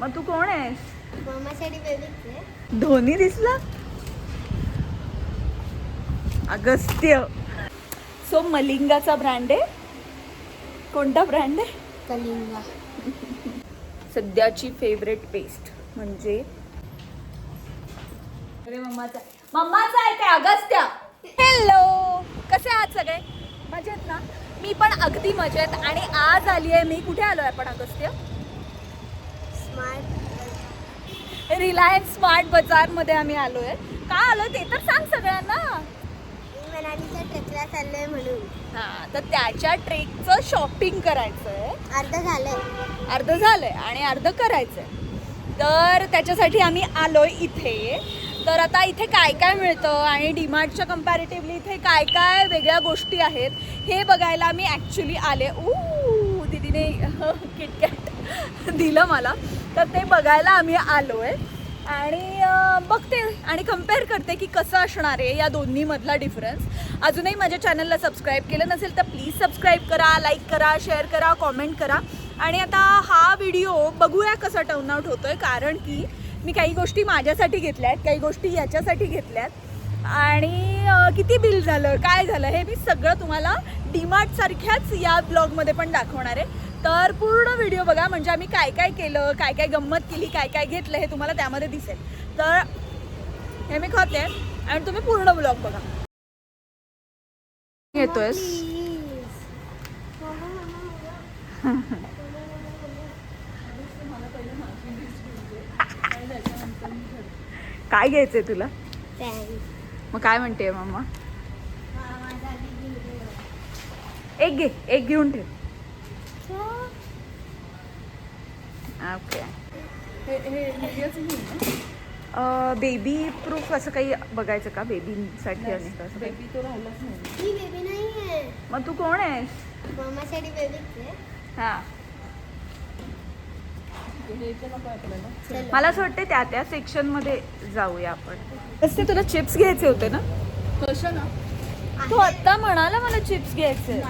मग तू कोण आहेस? मामासाठी बेबीच आहे. धोनी दिसला? अगस्त्य. सो मलिंगाचा ब्रँड आहे? कोणता ब्रँड आहे? कलिंगा. सध्याची फेवरेट पेस्ट म्हणजे? अरे मम्माचा मम्माचा आहे ते अगस्त्या? हॅलो कसे आहात सगळे? मजेत ना? मी पण अगदी मजेत आणि आज आली आहे मी. कुठे आलो आहे आपण अगस्त्य? रिलायन्स स्मार्ट बाजारमध्ये आम्ही आलो आहे का आलो ते तर सांग सगळ्यांना. मी मनालीच्या ट्रेकला चाललोय म्हणून. हा तर त्याच्या ट्रेकचं शॉपिंग करायचं आहे अर्ध झालंय. अर्ध झालंय आणि अर्ध करायचंय. तर त्याच्यासाठी आम्ही आलोय इथे. तर आता इथे काय काय मिळतं आणि डीमार्टच्या कम्पॅरेटिव्हली इथे काय काय वेगळ्या गोष्टी आहेत हे बघायला मी ॲक्च्युली आले. ऊ दिदीने किटकॅट दिलं मला. तर ते बघायला आम्ही आलो आहे आणि बघते आणि कंपेअर करते की कसं असणार आहे या दोन्हीमधला डिफरन्स अजूनही माझ्या चॅनलला सबस्क्राईब केलं नसेल तर प्लीज सबस्क्राईब करा लाईक करा शेअर करा कॉमेंट करा. आणि आता हा व्हिडिओ बघूया कसा टर्न आउट आहे कारण की मी काही गोष्टी माझ्यासाठी घेतल्या आहेत काही गोष्टी याच्यासाठी घेतल्या आहेत. आणि किती बिल झालं काय झालं हे मी सगळं तुम्हाला डीमार्टसारख्याच या ब्लॉगमध्ये पण दाखवणार आहे. तर पूर्ण व्हिडिओ बघा. म्हणजे आम्ही काय काय केलं काय काय गंमत केली काय काय घेतलं हे तुम्हाला त्यामध्ये दिसेल. तर हे मी खाते आणि तुम्ही पूर्ण ब्लॉग बघा. येतोयस? काय घ्यायचंय तुला? मग काय म्हणते मम्मा एक घे एक घेऊन ठेव. ओके बेबी प्रूफ असं काही बघायचं का? बेबीसाठी असतं असं काही? ही बेबी नाही. आहे मग तू कोण आहेस मामासाठी बेबीच आहे. हा. चलो. मला असं वाटतं त्या त्या सेक्शनमध्ये जाऊया आपण. तसे तुला चिप्स घ्यायचे होते ना? कसं ना? तू आत्ता म्हणाला मला चिप्स घ्यायचे.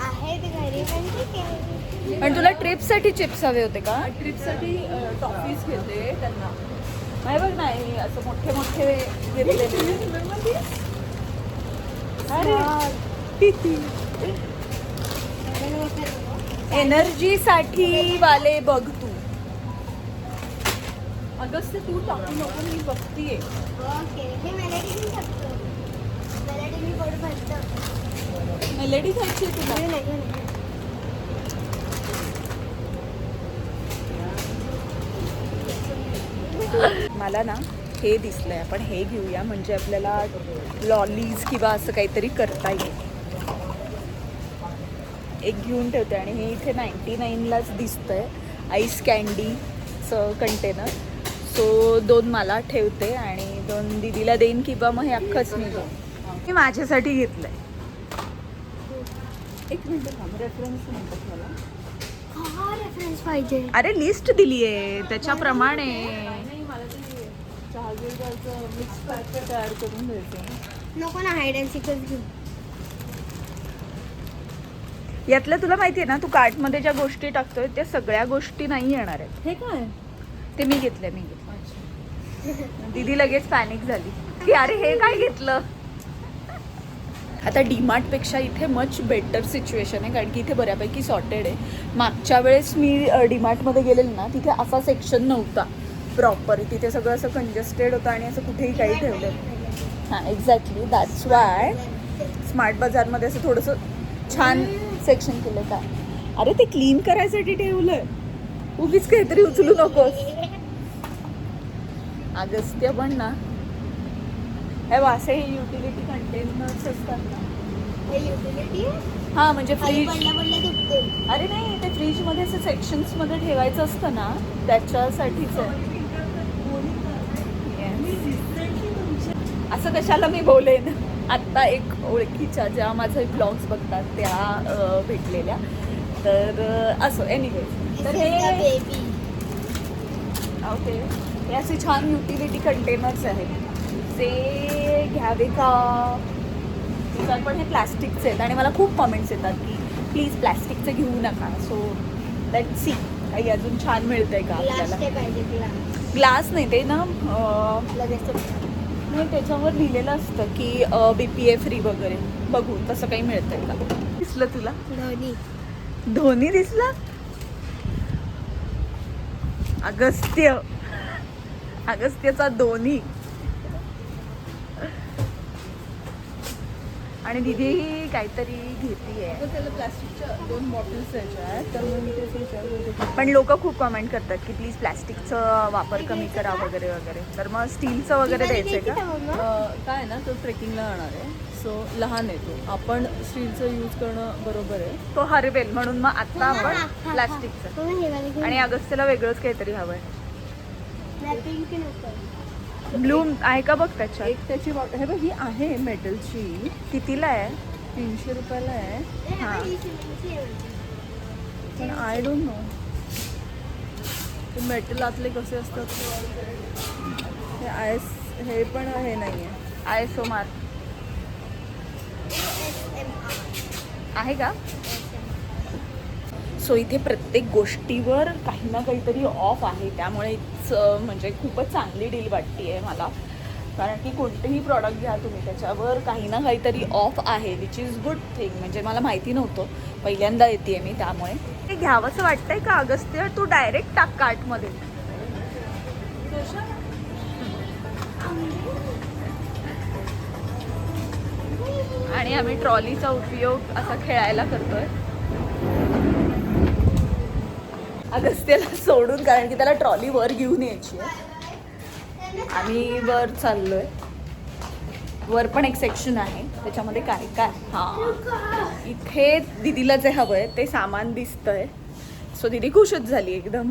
आहेत घरी पण ठीक आहे. आणि तुला ट्रिपसाठी चिप्स हवे होते का? ट्रिपसाठी टॉफीज घेते त्यांना. नाही बघ नाही असं मोठे मोठे घेतलेले अरे. एनर्जी साठी वाले बघ तू. अगस्त तू टाकू नको मी बघतीये. हे मेलेडी खायची तुला घेऊ नये, घेऊ नये. मला ना हे दिसलंय. आपण हे घेऊया. म्हणजे आपल्याला लॉलीज किंवा असं काहीतरी करता येईल. एक घेऊन ठेवते. आणि हे इथे नाईन्टी नाईनलाच दिसतंय. आईस कॅन्डीचं कंटेनर सो दोन मला ठेवते आणि दोन दिदीला देईन किंवा मग हे अख्खंच मी घेईन. मी माझ्यासाठी घेतलंय. एक मिनिट रेफरन्स म्हणतात मला. रेफरन्स पाहिजे. अरे लिस्ट दिली आहे त्याच्याप्रमाणे. चहागीरचं मिक्स पॅक तयार करून द्यायचं. नको ना हाईड अँड सिकच घेऊ. यातलं तुला माहिती आहे ना तू कार्टमध्ये ज्या गोष्टी टाकतोय त्या सगळ्या गोष्टी नाही येणार आहेत. हे काय? ते मी घेतलंय मी घेतलं दीदी लगेच पॅनिक झाली. की अरे हे काय घेतलं? आता डीमार्टपेक्षा इथे मच बेटर सिच्युएशन आहे कारण की इथे बऱ्यापैकी सॉर्टेड आहे. मागच्या वेळेस मी डीमार्टमध्ये गेलेले ना तिथे असा सेक्शन नव्हता. प्रॉपर तिथे सगळं असं कंजेस्टेड होतं आणि असं कुठेही काही ठेवलं हां एक्झॅक्टली दॅट्स वाय स्मार्ट बाजारमध्ये असं थोडंसं छान सेक्शन केलं का? अरे ते क्लीन करायसाठी ठेवलंय. उगीच काहीतरी उचलू नकोस. अगस्त्य पण ना. हे वासे हे युटिलिटी कंटेनर्स असतात ना. हे युटिलिटी हा म्हणजे फ्रीज अरे नाही ते फ्रीजमध्ये असं सेक्शन्समध्ये ठेवायचं असतं ना. त्याच्यासाठीच. आहे असं कशाला मी बोलेन? आत्ता एक ओळखीच्या ज्या माझे ब्लॉग्स बघतात त्या भेटलेल्या. तर असो एनिवे तर हे ओके. हे असे छान युटिलिटी कंटेनर्स आहेत. जे घ्यावे का? पण हे प्लॅस्टिकचे आहेत. आणि मला खूप कमेंट्स येतात की प्लीज प्लॅस्टिकचे घेऊ नका. सो लेट सी काही अजून छान मिळतंय का ग्लास आपल्याला? ग्लास नाही ते ना. नाही त्याच्यावर लिहिलेलं असतं की बी पी ए फ्री वगैरे. बघू तसं काही मिळतंय का? दिसलं तुला? दोन्ही धोनी दिसला? अगस्त्य. अगस्त्यचा धोनी. आणि दिदी ही काहीतरी तर त्याला प्लास्टिकच्या दोन बॉटल्स पण लोक खूप कमेंट करतात की प्लीज प्लॅस्टिकचं वापर कमी करा वगैरे वगैरे. तर मग स्टीलचं वगैरे घ्यायची का? काय आहे ना तो ट्रेकिंगला जाणार आहे. सो लहान आहे तो. आपण स्टीलचं यूज करणं बरोबर आहे. तो हरवेल म्हणून मग आता हा, आपण. प्लॅस्टिकचं. आणि अगस्त्यला वेगळंच काहीतरी हवंय. मला पिंक नको ब्लू आहे का बघ त्याच्यात? एक त्याची बॉटल हे बघ ही आहे मेटलची. कितीला आहे? तीनशे रुपयाला आहे. हे. पण आय डोंट नो ते मेटल आतले कसे असतात? हे आयस हे पण हे नाही आहे आय एस ओ मार्क. आहे का? सो इथे प्रत्येक गोष्टीवर काही ना काहीतरी ऑफ आहे. त्यामुळे it's, अं, म्हणजे खूपच चांगली डील वाटते आहे मला. कारण की कोणतेही प्रॉडक्ट घ्या तुम्ही त्याच्यावर काही ना काहीतरी ऑफ आहे विच इज गुड थिंग म्हणजे मला माहिती नव्हतं. पहिल्यांदा येते मी त्यामुळे. ते घ्यावंसं वाटतंय का अगस्त्य? तू डायरेक्ट टाक कार्टमध्ये आणि आम्ही ट्रॉलीचा उपयोग असा खेळायला करतोय. अगस्त्यला सोडून कारण की त्याला ट्रॉली वर घेऊन यायची आहे. आम्ही वर चाललोय. वर पण एक सेक्शन आहे. त्याच्यामध्ये काय काय? हां. इथे दिदीला जे हवंय. ते सामान दिसतंय. सो दिदी खुशच झाली एकदम.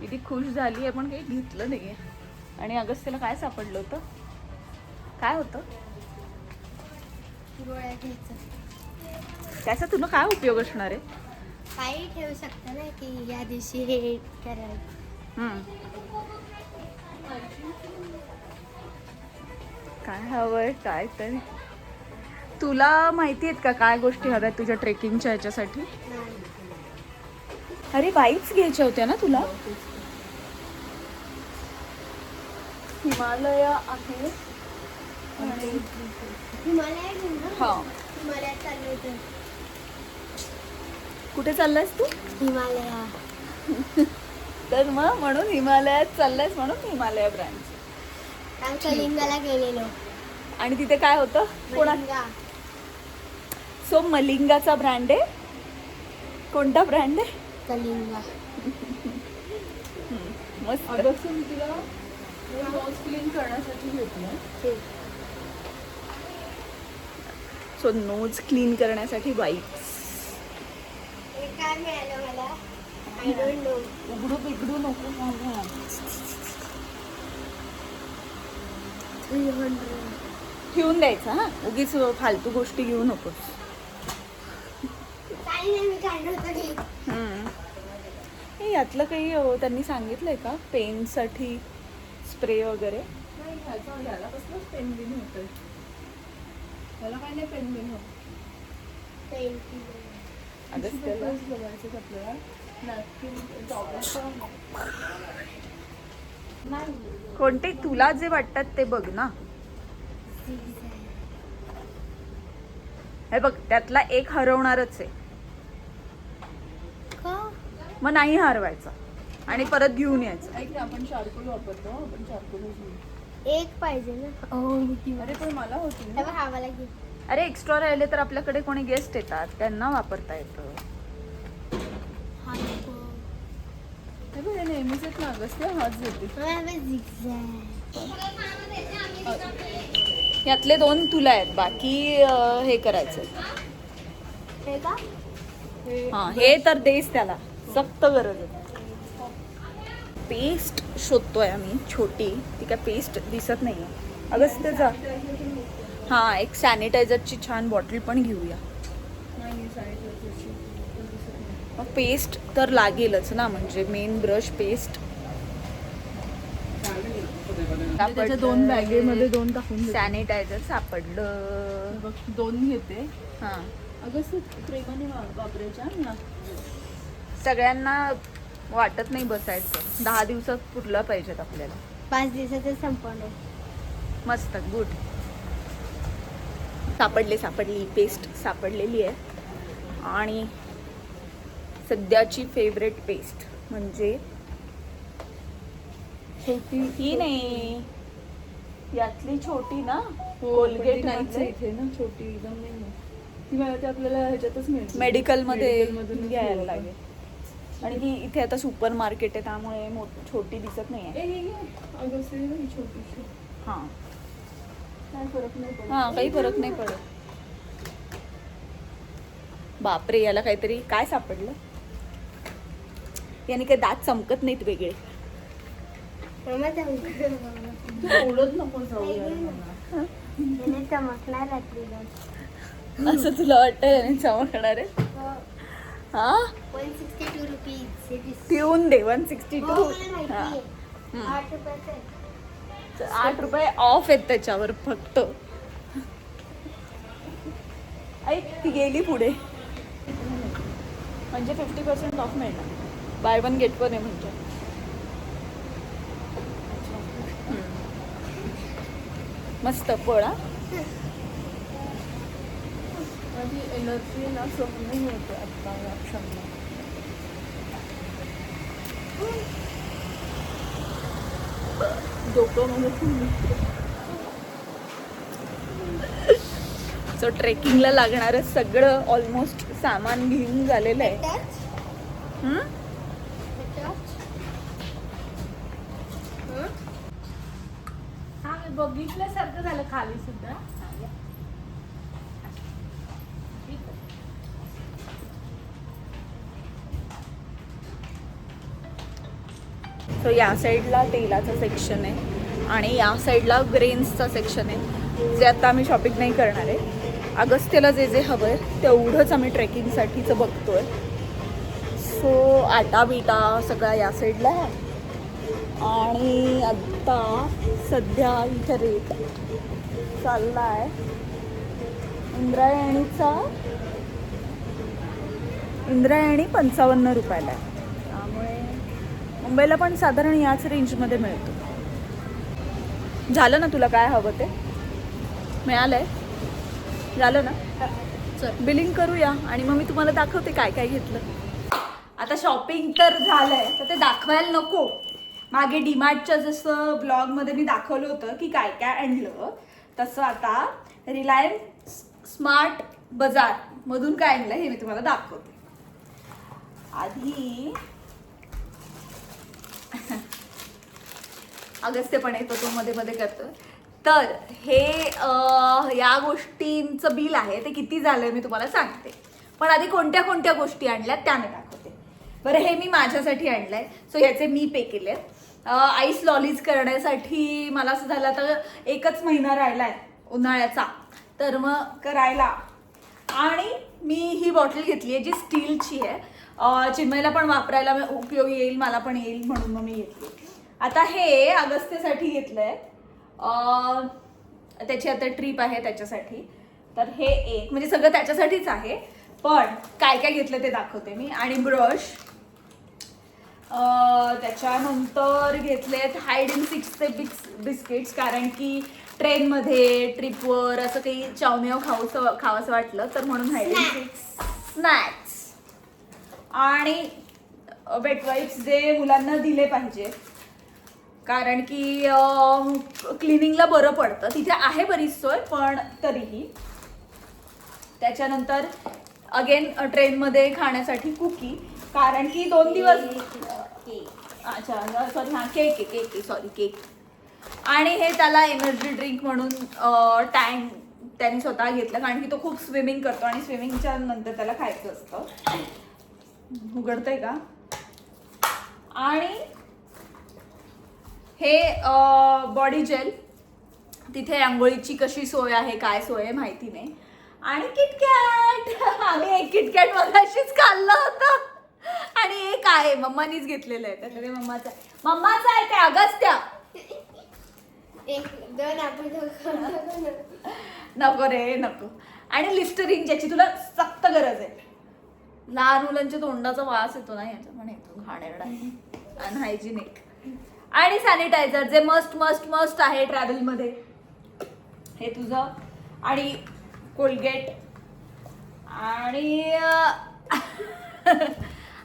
दिदी खुश झाली आहे पण काही घेतलं नाही आहे आणि अगस्त्यला काय सापडलं होतं? काय होतं? गोळ्या घ्यायचं. त्याचा तुला काय उपयोग असणार आहे? काही ठेवू शकता ना की या दिवशी हे करायचं. काय हवंय काय तरी. तुला माहिती आहेत का काय गोष्टी हव्यात तुझ्या ट्रेकिंगच्या ह्याच्यासाठी? नाही. अरे बाईक्स घ्यायच्या होत्या ना तुला? हिमालय आहे. आणि हा हिमालयात चाललो होतो. कुठे चाललायस तू? हिमालया. तर मग म्हणून हिमालयात चाललायस म्हणून हिमालय ब्रँड काल कलिंगाला गेलेलो. आणि तिथे काय होतं? कोणा सो मलिंगाचा ब्रँड आहे. कोणता ब्रँड आहे? कलिंगा. मस्त. तिला नोज क्लीन करण्यासाठी घेतलं. सो नोज क्लीन करण्यासाठी नो उघडू बिघडू नको ठेवून द्यायचं हा. उगीच फालतू गोष्टी घेऊ. हे यातलं काही त्यांनी सांगितलंय का? पेनसाठी स्प्रे वगैरे? पेन बिन त्याला काय नाही बघायचे आपल्याला? टॉवेल नाही कोणते? तुला जे वाटतात ते बघ ना. हे बघ त्यातला एक हरवणारच आहे. का? मग नाही हरवायचा. आणि परत घेऊन यायचं. ऐक ना आपण चारकोल वापरतो आपण चारकोलच घेऊ. एक पाहिजे ना. अरे पण मला होती ना. तेव्हा हा मला घे. अरे एक्स्ट्रा राहिले तर आपल्याकडे कोणी गेस्ट येतात. त्यांना वापरता येतं. हा नको. हे बघ हे नेहमीच आहेत ना अगस्त हाच देते मला हवे zigzag. यातले दोन तुला आहेत. बाकी अं, हे करायचं हे का? हे हा हे तर देस त्याला. सक्त गरज आहे. पेस्ट शोधतोय आम्ही छोटी. ती काय पेस्ट दिसत नाही आहे अगस्त जा. हा एक सॅनिटायझरची छान बॉटल पण घेऊया. पेस्ट तर लागेलच ना म्हणजे मेन ब्रश पेस्ट दोन बॅगेमध्ये दोन टाकून. सॅनिटायझर सापडलं. दोन घेते. हा. अगं प्रेमाने वापरायच्या? सगळ्यांना वाटत नाही बसायचं. दहा दिवसात पुरलं पाहिजेत आपल्याला. पाच दिवसातच संपवणे मस्त गुड सापडले सापडली पेस्ट सापडलेली आहे. आणि सध्याची फेवरेट पेस्ट म्हणजे छोटी ही नाही. यातली छोटी ना कोलगेट नाही इथे ना छोटी एकदम नाही. ती मला ते आपल्याला ह्याच्यातच मिळते. मेडिकलमध्ये घ्यायला. लागेल. आणि ही इथे आता सुपर मार्केट आहे त्यामुळे मोठ- छोटी दिसत नाही आहे हे हे ही छोटीशी हा. काय फरक नाही पडत. हा काही फरक नाही पडत. बापरे याला काहीतरी काय सापडलं? याने काही दात चमकत नाहीत वेगळे. असं तुला वाटतं याने चमकणार आहे? हा? वन सिक्स्टी टू रुपीज ठेवून दे वन सिक्स्टी टू. आठ रुपयाचं आहे. आठ रुपये ऑफ आहेत त्याच्यावर फक्त. ऐक ती गेली पुढे. म्हणजे फिफ्टी पर्सेंट ऑफ मिळणार. बाय वन गेट वन आहे म्हणजे. मस्त पळा. माझी एनर्जी ना स्वप्न नाही होते आता या क्षणी. डोकं म्हणजे सो ट्रेकिंगला लागणारं सगळं ऑलमोस्ट सामान घेऊन झालेलं आहे. बघितल्यासारखं झालं खाली सुद्धा. सो या साईडला तेलाचं सेक्शन आहे आणि या साईडला ग्रेन्सचा सेक्शन आहे. जे आता आम्ही शॉपिंग नाही करणार आहे. अगस्त्यला जे जे हवं आहे तेवढंच आम्ही ट्रेकिंगसाठीचं बघतो आहे सो आटा बिटा सगळा या साईडला आहे. आणि आत्ता सध्या इथे रेट चालला आहे इंद्रायणीचा इंद्रायणी पंचावन्न रुपयाला आहे. मुंबईला पण साधारण याच रेंजमध्ये मिळतो. झालं ना तुला काय हवं ते? मिळालंय? झालं ना? चल बिलिंग करूया आणि मग मी तुम्हाला दाखवते काय काय घेतलं. आता शॉपिंग तर झालंय तर ते दाखवायला नको. मागे डीमार्टच्या जसं ब्लॉगमध्ये मी दाखवलं होतं की काय काय आणलं तसं आता रिलायन्स स्मार्ट बजारमधून काय आणलं हे मी तुम्हाला दाखवते. आधी अगस्त्य पण येतो तो मध्ये मध्ये करतो. तर हे या गोष्टींचं बिल आहे ते किती झालंय मी तुम्हाला सांगते. पण आधी कोणत्या कोणत्या गोष्टी आणल्या त्या मी दाखवते. बरं हे मी माझ्यासाठी आणलंय. सो याचे मी पे केले आईस लॉलीज करण्यासाठी मला असं झालं तर एकच महिना राहिलाय उन्हाळ्याचा. तर मग करायला. आणि मी ही बॉटल घेतली आहे जी स्टीलची आहे. चिन्मयला पण वापरायला उपयोगी येईल मला पण येईल म्हणून मग मी घेतली. आता हे अगस्त्यसाठी घेतलंय. अं, त्याची आता ट्रिप आहे त्याच्यासाठी. तर हे एक म्हणजे सगळं त्याच्यासाठीच आहे. पण काय काय घेतलं ते दाखवते मी. आणि ब्रश त्याच्यानंतर घेतलेत हाईड इन सिक्सचे बिक्स बिस्किट्स कारण की ट्रेनमध्ये ट्रिपवर असं काही चावमेव खाऊसं खावंसं वाटलं तर म्हणून हाईड इन सिक्स स्नॅक्स आणि वेट वाईप्स जे मुलांना दिले पाहिजे. कारण की क्लिनिंगला बरं पडतं. तिथे आहे बरीच सोय पण तरीही. त्याच्यानंतर अगेन ट्रेनमध्ये खाण्यासाठी कुकी कारण की दोन दिवस अच्छा सॉरी हां केक आहे केक आहे सॉरी केक आणि हे त्याला एनर्जी ड्रिंक म्हणून टँक त्यांनी स्वतः घेतलं. कारण की तो खूप स्विमिंग करतो आणि स्विमिंगच्या नंतर त्याला खायचं असतं. उघडतंय का? आणि हे बॉडी जेल तिथे आंघोळीची कशी सोय आहे काय सोय आहे माहिती नाही. आणि किटकॅट आम्ही एक किटकॅट मगाशीच खाल्लं होतं. आणि एक आहे मम्मानीच घेतलेलं आहे. त्याच्याकडे मम्माचं आहे. मम्माचं आहे काय अगस्त्या. एक दोन आपण दोघं नको रे नको. आणि लिस्टरिंग ज्याची तुला सक्त गरज आहे. लहान मुलांच्या तोंडाचा वास येतो ना याचा पण येतो घाणेरडा अनहायजिनिक आणि सॅनिटायझर जे मस्ट मस्ट मस्ट आहे travel मध्ये. हे तुझं. आणि कोलगेट आणि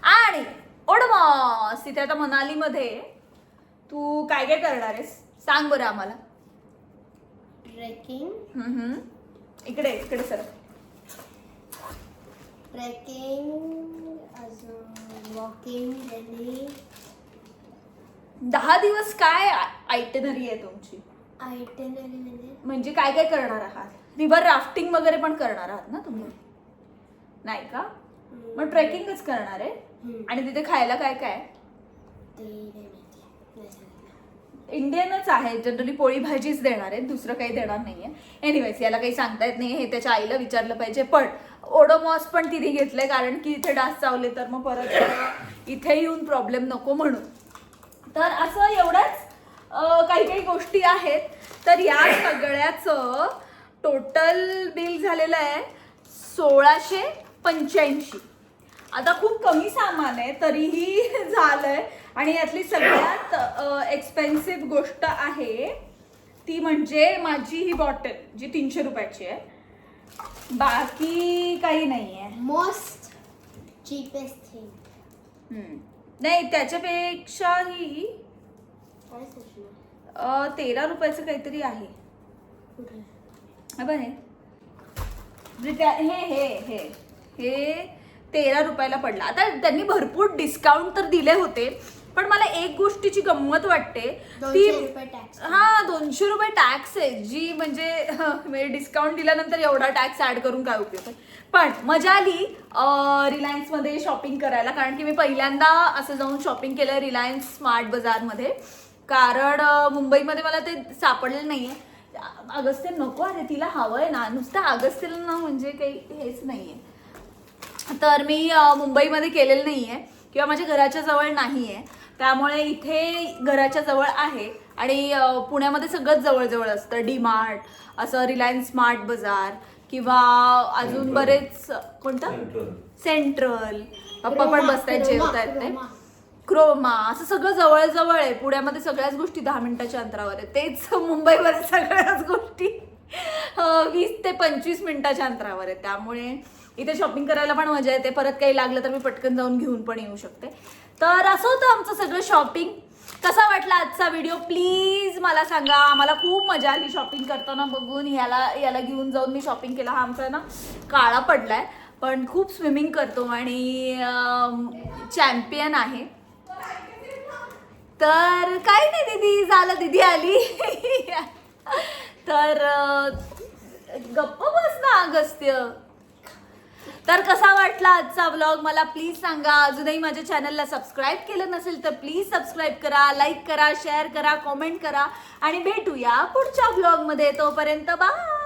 आणि ओडमॉस तिथे आता मनालीमध्ये तू काय काय करणार आहेस? सांग बरं आम्हाला. ट्रेकिंग. इकडे इकडे सर. ट्रेकिंग अजून वॉकिंग रनिंग दहा दिवस काय आयटेनरी आहे तुमची? आयटनरी म्हणजे? म्हणजे काय काय करणार आहात? रिव्हर राफ्टिंग वगैरे पण करणार आहात ना तुम्ही? नाही का? मग ट्रेकिंगच करणार आहे. आणि तिथे खायला काय काय? आहे? ते नाही माहिती. नाही सांगितलं. इंडियनच आहे. जनरली पोळी भाजीच देणार आहे दुसरं काही देणार नाहीये. एनिवेज याला काही सांगता येत नाही हे त्याच्या आईला विचारलं पाहिजे. पण ओडोमॉस पण तिने घेतलंय कारण की इथे डास चावले तर मग परत इथे येऊन प्रॉब्लेम नको म्हणून. तर असं एवढ्याच काही काही गोष्टी आहेत. तर या सगळ्याचं टोटल बिल झालेलं आहे सोळाशे पंच्याऐंशी. आता खूप कमी सामान आहे तरीही झालंय. आणि यातली सगळ्यात एक्सपेन्सिव्ह गोष्ट आहे ती म्हणजे माझी ही बॉटल जी तीनशे रुपयाची आहे. बाकी काही नाही आहे मोस्ट चीपेस्ट थिंग हम्म. नाही त्याच्यापेक्षाही काय सुचलं? अ, तेरा रुपयाचं काहीतरी आहे. कुठे? हे बघ हे. ब्रिटा- हे हे हे. हे तेरा रुपयाला पडला. आता त्यांनी भरपूर डिस्काउंट तर दिले होते. पण मला एक गोष्टीची गंमत वाटते. tax. हा दोनशे रुपये टॅक्स आहे जी म्हणजे डिस्काउंट दिल्यानंतर एवढा टॅक्स ऍड करून काय उपयोग आहे? पण मजा आली रिलायन्समध्ये शॉपिंग करायला कारण की मी पहिल्यांदा असं जाऊन शॉपिंग केलं रिलायन्स स्मार्ट बाजारमध्ये कारण मुंबईमध्ये मला ते सापडलेलं नाहीये. अगस्त्य नको अरे तिला हवंय ना. नुसतं अगस्त्यला ना म्हणजे काही हेच नाहीये. तर मी मुंबईमध्ये केलेलं नाही आहे किंवा माझ्या घराच्या जवळ नाही आहे त्यामुळे इथे घराच्या जवळ आहे. आणि पुण्यामध्ये सगळंच जवळजवळ असतं. डी मार्ट असं रिलायन्स स्मार्ट बाजार किंवा अजून बरेच कोणतं? सेंट्रल पप्पा पण बसतायत जेवतायत ते. क्रोमा असं सगळं जवळ जवळ आहे. पुण्यामध्ये सगळ्याच गोष्टी दहा मिनिटाच्या अंतरावर आहे तेच मुंबईमध्ये सगळ्याच गोष्टी वीस ते पंचवीस मिनिटाच्या अंतरावर आहे त्यामुळे इथे शॉपिंग करायला पण मजा येते. परत काही लागलं तर मी पटकन जाऊन घेऊन पण येऊ शकते. तर असं होतं आमचं सगळं शॉपिंग कसा वाटला आजचा व्हिडिओ प्लीज मला सांगा. आम्हाला खूप मजा आली शॉपिंग करताना बघून. याला याला घेऊन जाऊन मी शॉपिंग केला. हा आमचा ना काळा पडलाय. पण खूप स्विमिंग करतो आणि चॅम्पियन आहे. तर काही नाही दीदी. झालं. दीदी आली. तर गप्प बस ना अगस्त्य तर कसा वाटला आजचा ब्लॉग मला प्लीज सांगा. अजूनही माझ्या चॅनलला सबस्क्राईब केलं नसेल तर प्लीज सबस्क्राईब करा लाईक करा शेअर करा कॉमेंट करा. आणि भेटूया पुढच्या ब्लॉगमध्ये तोपर्यंत बाय